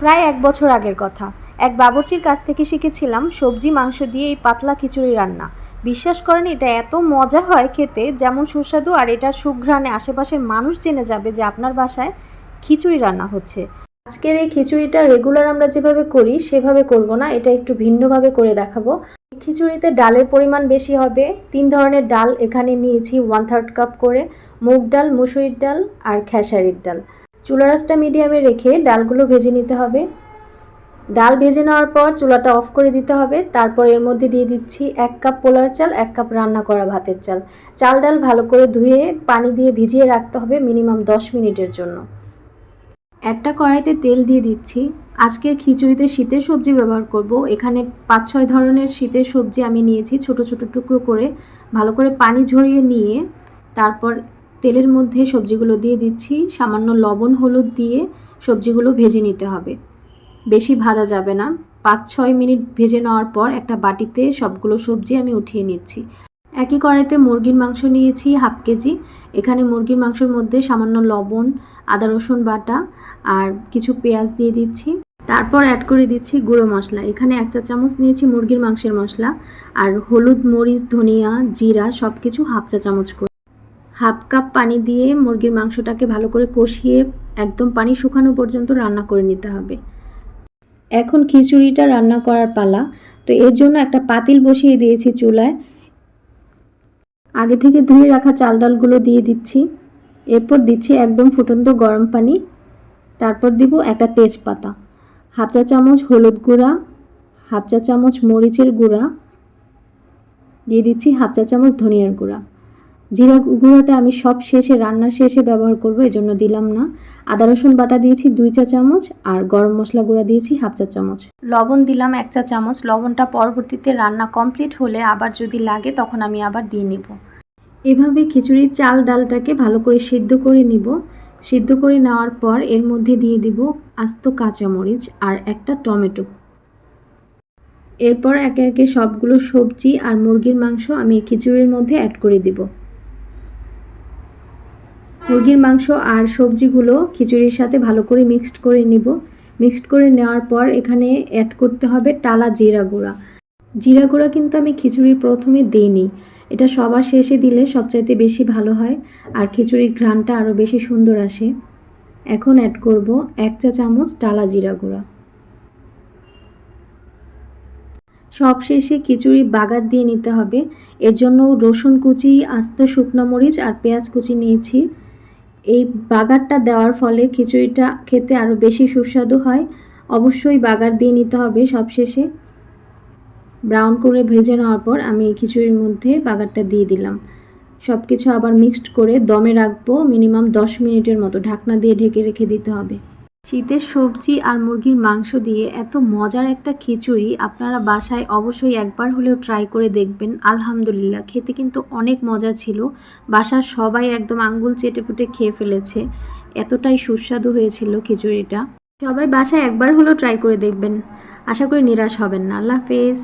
প্রায় এক বছর আগের কথা। এক বাবুর্চির কাছ থেকে শিখেছিলাম সবজি, মাংস দিয়ে এই পাতলা খিচুড়ি রান্না। বিশ্বাস করেন, এটা এত মজা হয় খেতে, যেমন সুস্বাদু, আর এটার সুঘ্রাণে আশেপাশের মানুষ জেনে যাবে যে আপনার বাসায় খিচুড়ি রান্না হচ্ছে। আজকের এই খিচুড়িটা রেগুলার আমরা যেভাবে করি, সেভাবে করব না, এটা একটু ভিন্নভাবে করে দেখাবো। খিচুড়িতে ডালের পরিমাণ বেশি হবে। তিন ধরনের ডাল এখানে নিয়েছি ওয়ান থার্ড কাপ করে। মুগ ডাল, মুসুরির ডাল আর খেসারির ডাল। চুলারাসটা মিডিয়ামে রেখে ডালগুলো ভেজে নিতে হবে। ডাল ভেজে নেওয়ার পর চুলাটা অফ করে দিতে হবে। তারপর এর মধ্যে দিয়ে দিচ্ছি এক কাপ পোলার চাল, এক কাপ রান্না করা ভাতের চাল। চাল ডাল ভালো করে ধুয়ে পানি দিয়ে ভিজিয়ে রাখতে হবে মিনিমাম দশ মিনিটের জন্য। একটা কড়াইতে তেল দিয়ে দিচ্ছি। আজকের খিচুড়িতে শীতের সবজি ব্যবহার করব। এখানে পাঁচ ছয় ধরনের শীতের সবজি আমি নিয়েছি। ছোট ছোট টুকরো করে ভালো করে পানি ঝরিয়ে নিয়ে তারপর তেলের মধ্যে সবজিগুলো দিয়ে দিচ্ছি। সামান্য লবণ, হলুদ দিয়ে সবজিগুলো ভেজে নিতে হবে। বেশি ভাজা যাবে না। পাঁচ ছয় মিনিট ভেজে নেওয়ার পর একটা বাটিতে সবগুলো সবজি আমি উঠিয়ে নিচ্ছি। একই কড়াইতে মুরগির মাংস নিয়েছি হাফ কেজি। এখানে মুরগির মাংসের মধ্যে সামান্য লবণ, আদা, রসুন বাটা আর কিছু পেঁয়াজ দিয়ে দিচ্ছি। তারপর অ্যাড করে দিচ্ছি গুঁড়ো মশলা। এখানে এক চা চামচ নিয়েছি মুরগির মাংসের মশলা আর হলুদ, মরিচ, ধনিয়া, জিরা সব কিছু হাফ চা চামচ করে। হাফ কাপ পানি দিয়ে মুরগির মাংসটাকে ভালো করে কষিয়ে একদম পানি শুকানো পর্যন্ত রান্না করে নিতে হবে। এখন খিচুড়িটা রান্না করার পালা। তো এর জন্য একটা পাতিল বসিয়ে দিয়েছি চুলায়। আগে থেকে ধুয়ে রাখা চাল ডালগুলো দিয়ে দিচ্ছি। এরপর দিচ্ছি একদম ফুটন্ত গরম পানি। তারপর দিব একটা তেজপাতা। হাফ চা চামচ হলুদ গুঁড়া, হাফ চা চামচ মরিচের গুঁড়া, দিয়ে দিচ্ছি হাফ চা চামচ ধনিয়ার গুঁড়া। জিরা গুঁড়োটা আমি সব শেষে রান্নার শেষে ব্যবহার করব এই জন্য দিলাম না। আদা রসুন বাটা দিয়েছি দুই চা চামচ আর গরম মশলা গুঁড়া দিয়েছি হাফ চা চামচ। লবণ দিলাম এক চা চামচ। লবণটা পরবর্তীতে রান্না কমপ্লিট হলে আবার যদি লাগে তখন আমি আবার দিয়ে নিব। এভাবে খিচুড়ির চাল ডালটাকে ভালো করে সিদ্ধ করে নিব। সিদ্ধ করে নেওয়ার পর এর মধ্যে দিয়ে দিব আস্ত কাঁচামরিচ আর একটা টমেটো। এরপর একে একে সবগুলো সবজি আর মুরগির মাংস আমি খিচুড়ির মধ্যে অ্যাড করে দিব। মুরগির মাংস আর সবজিগুলো খিচুড়ির সাথে ভালো করে মিক্সড করে নিব। মিক্সড করে নেওয়ার পর এখানে অ্যাড করতে হবে টালা জিরা গুঁড়া। জিরা গুঁড়া কিন্তু আমি খিচুড়ির প্রথমে দিইনি। এটা সবার শেষে দিলে সবচাইতে বেশি ভালো হয় আর খিচুড়ির ঘ্রাণটা আরও বেশি সুন্দর আসে। এখন অ্যাড করব এক চা চামচ টালা জিরা গুঁড়া। সব শেষে খিচুড়ি বাগার দিয়ে নিতে হবে। এর জন্য রসুন কুচি, আস্ত শুকনো মরিচ আর পেঁয়াজ কুচি নিয়েছি। এই বাগারটা দেওয়ার ফলে খিচুড়িটা খেতে আরও বেশি সুস্বাদু হয়। অবশ্যই বাগার দিয়ে নিতে হবে সবশেষে। ব্রাউন করে ভেজে নেওয়ার পর আমি এই খিচুড়ির মধ্যে বাগারটা দিয়ে দিলাম। সব কিছু আবার মিক্সড করে দমে রাখব। মিনিমাম দশ মিনিটের মতো ঢাকনা দিয়ে ঢেকে রেখে দিতে হবে। শীতের সবজি আর মুরগির মাংস দিয়ে এত মজার একটা খিচুড়ি আপনারা বাসায় অবশ্যই একবার হলেও ট্রাই করে দেখবেন। আলহামদুলিল্লাহ, খেতে কিন্তু অনেক মজা ছিল। বাসার সবাই একদম আঙ্গুল চেটে পুটে খেয়ে ফেলেছে। এতটাই সুস্বাদু হয়েছিল খিচুড়িটা। সবাই বাসায় একবার হলেও ট্রাই করে দেখবেন। আশা করি নিরাশ হবেন না। আল্লাহ হাফেজ।